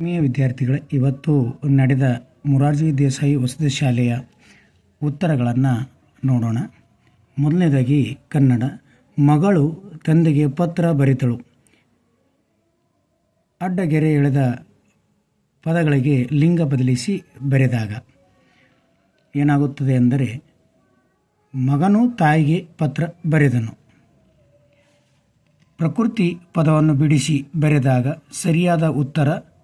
ಆತ್ಮೀಯ ವಿದ್ಯಾರ್ಥಿಗಳೇ ಇವತ್ತು ನಡೆದ ಮುರಾರ್ಜಿ ದೇಸಾಯಿ ವಸತಿ ಶಾಲೆಯ ಉತ್ತರಗಳನ್ನು ನೋಡೋಣ. ಮೊದಲನೇದಾಗಿ ಕನ್ನಡ. ಮಗಳು ತಂದೆಗೆ ಪತ್ರ ಬರೆತಳು. ಅಡ್ಡಗೆರೆ ಎಳೆದ ಪದಗಳಿಗೆ ಲಿಂಗ ಬದಲಿಸಿ ಬರೆದಾಗ. ಏನಾಗುತ್ತದೆ ಅಂದರೆ, ಮಗನು ತಾಯಿಗೆ ಪತ್ರ ಬರೆದನು. ಪ್ರಕೃತಿ ಪದವನ್ನು ಬಿಡಿಸಿ ಬರೆದಾಗ ಸರಿಯಾದ ಉತ್ತರ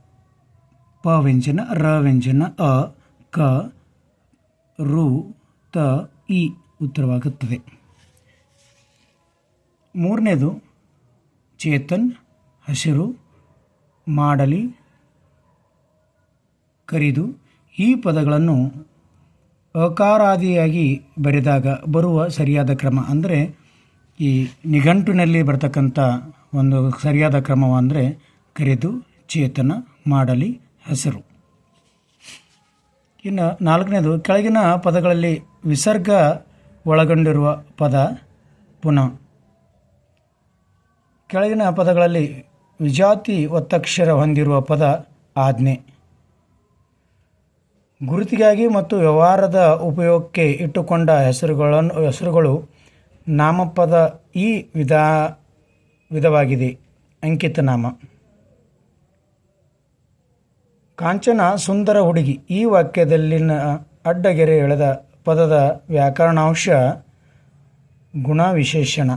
ಪ ವ್ಯಂಜನ, ರ ವ್ಯಂಜನ, ಅ, ಕ, ರು, ತ, ಇ ಉತ್ತರವಾಗುತ್ತದೆ. ಮೂರನೇದು, ಚೇತನ್, ಹಸಿರು, ಮಾಡಲಿ, ಕರಿದು ಈ ಪದಗಳನ್ನು ಅಕಾರಾದಿಯಾಗಿ ಬರೆದಾಗ ಬರುವ ಸರಿಯಾದ ಕ್ರಮ ಅಂದರೆ ಈ ನಿಘಂಟಿನಲ್ಲಿ ಬರ್ತಕ್ಕಂಥ ಒಂದು ಸರಿಯಾದ ಕ್ರಮವಂದರೆ ಕರೆದು, ಚೇತನ, ಮಾಡಲಿ ಹೆಸರು. ಇನ್ನು ನಾಲ್ಕನೇದು, ಕೆಳಗಿನ ಪದಗಳಲ್ಲಿ ವಿಸರ್ಗ ಒಳಗೊಂಡಿರುವ ಪದ ಪುನಃ. ಕೆಳಗಿನ ಪದಗಳಲ್ಲಿ ವಿಜಾತಿ ಒತ್ತಕ್ಷರ ಹೊಂದಿರುವ ಪದ ಆಜ್ಞೆ. ಗುರುತಿಗಾಗಿ ಮತ್ತು ವ್ಯವಹಾರದ ಉಪಯೋಗಕ್ಕೆ ಇಟ್ಟುಕೊಂಡ ಹೆಸರುಗಳನ್ನು, ಹೆಸರುಗಳು ನಾಮಪದ ಈ ವಿಧ, ವಿಧವಾಗಿದೆ. ಅಂಕಿತ ನಾಮ ಕಾಂಚನ ಸುಂದರ ಹುಡುಗಿ. ಈ ವಾಕ್ಯದಲ್ಲಿನ ಅಡ್ಡಗೆರೆ ಎಳೆದ ಪದದ ವ್ಯಾಕರಣಾಂಶ ಗುಣವಿಶೇಷಣ.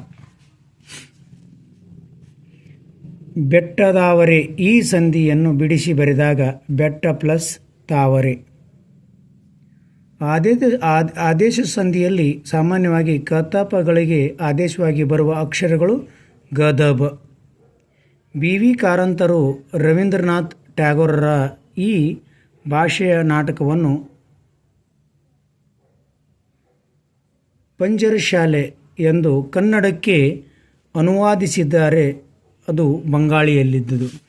ಬೆಟ್ಟದಾವರೆ ಈ ಸಂಧಿಯನ್ನು ಬಿಡಿಸಿ ಬರೆದಾಗ ಬೆಟ್ಟ ಪ್ಲಸ್ ತಾವರೆ. ಆದೇಶ ಆದೇಶ ಸಂಧಿಯಲ್ಲಿ ಸಾಮಾನ್ಯವಾಗಿ ಕತಾಪಗಳಿಗೆ ಆದೇಶವಾಗಿ ಬರುವ ಅಕ್ಷರಗಳು ಗದಬ. ಬಿ ವಿ ಕಾರಂತರು ರವೀಂದ್ರನಾಥ್ ಟ್ಯಾಗೋರರ ಈ ಭಾಷೆಯ ನಾಟಕವನ್ನು ಪಂಜರಶಾಲೆ ಎಂದು ಕನ್ನಡಕ್ಕೆ ಅನುವಾದಿಸಿದ್ದಾರೆ. ಅದು ಬಂಗಾಳಿಯಲ್ಲಿದ್ದುದು.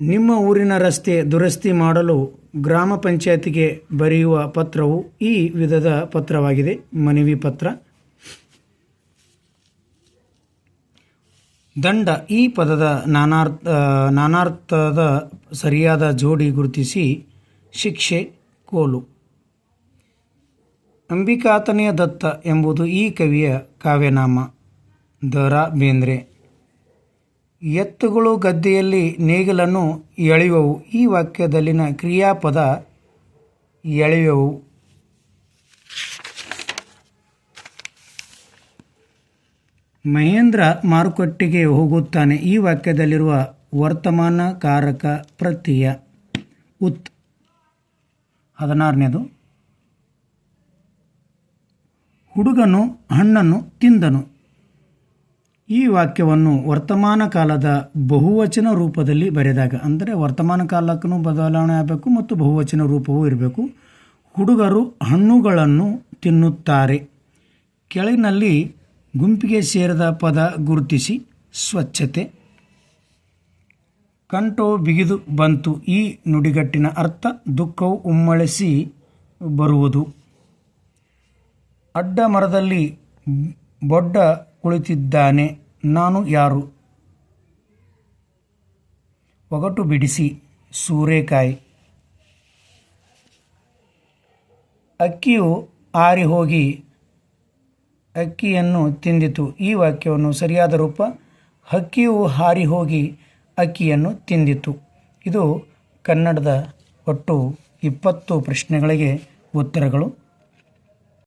ನಿಮ್ಮ ಊರಿನ ರಸ್ತೆ ದುರಸ್ತಿ ಮಾಡಲು ಗ್ರಾಮ ಪಂಚಾಯತಿಗೆ ಬರೆಯುವ ಪತ್ರವು ಈ ವಿಧದ ಪತ್ರವಾಗಿದೆ. ಮನವಿ ಪತ್ರ. ದಂಡ ಈ ಪದದ ನಾನಾರ್ಥ ನಾನಾರ್ಥದ ಸರಿಯಾದ ಜೋಡಿ ಗುರುತಿಸಿ ಶಿಕ್ಷೆ ಕೋಲು. ಅಂಬಿಕಾತನೆಯ ದತ್ತ ಎಂಬುದು ಈ ಕವಿಯ ಕಾವ್ಯನಾಮ. ದ ರಾ ಬೇಂದ್ರೆ. ಎತ್ತುಗಳು ಗದ್ದೆಯಲ್ಲಿ ನೇಗಿಲನ್ನು ಎಳೆಯುವವು. ಈ ವಾಕ್ಯದಲ್ಲಿನ ಕ್ರಿಯಾಪದ ಎಳೆಯುವವು. ಮಹೇಂದ್ರ ಮಾರುಕಟ್ಟೆಗೆ ಹೋಗುತ್ತಾನೆ. ಈ ವಾಕ್ಯದಲ್ಲಿರುವ ವರ್ತಮಾನ ಕಾರಕ ಪ್ರತ್ಯಯ ಉತ್ ಹದಿನಾರನೇದು. ಹುಡುಗನು ಹಣ್ಣನ್ನು ತಿಂದನು. ಈ ವಾಕ್ಯವನ್ನು ವರ್ತಮಾನ ಕಾಲದ ಬಹುವಚನ ರೂಪದಲ್ಲಿ ಬರೆದಾಗ, ಅಂದರೆ ವರ್ತಮಾನ ಕಾಲಕ್ಕೂ ಬದಲಾವಣೆ ಆಗಬೇಕು ಮತ್ತು ಬಹುವಚನ ರೂಪವೂ ಇರಬೇಕು. ಹುಡುಗರು ಹಣ್ಣುಗಳನ್ನು ತಿನ್ನುತ್ತಾರೆ. ಕೆಳಗಿನಲ್ಲಿ ಗುಂಪಿಗೆ ಸೇರಿದ ಪದ ಗುರುತಿಸಿ ಸ್ವಚ್ಛತೆ. ಕಂಠವು ಬಿಗಿದು ಬಂತು ಈ ನುಡಿಗಟ್ಟಿನ ಅರ್ಥ ದುಃಖವು ಉಮ್ಮಳಿಸಿ ಬರುವುದು. ಅಡ್ಡ ಮರದಲ್ಲಿ ಬೊಡ್ಡ ಕುಳಿತಿದ್ದಾನೆ, ನಾನು ಯಾರು? ಒಗಟು ಬಿಡಿಸಿ ಸೂರೆಕಾಯಿ. ಅಕ್ಕಿಯು ಆರಿ ಹೋಗಿ ಅಕ್ಕಿಯನ್ನು ತಿಂದಿತು. ಈ ವಾಕ್ಯವನ್ನು ಸರಿಯಾದ ರೂಪ ಹಕ್ಕಿಯು ಹಾರಿ ಹೋಗಿ ಅಕ್ಕಿಯನ್ನು ತಿಂದಿತು. ಇದು ಕನ್ನಡದ ಒಟ್ಟು ಇಪ್ಪತ್ತು ಪ್ರಶ್ನೆಗಳಿಗೆ ಉತ್ತರಗಳು.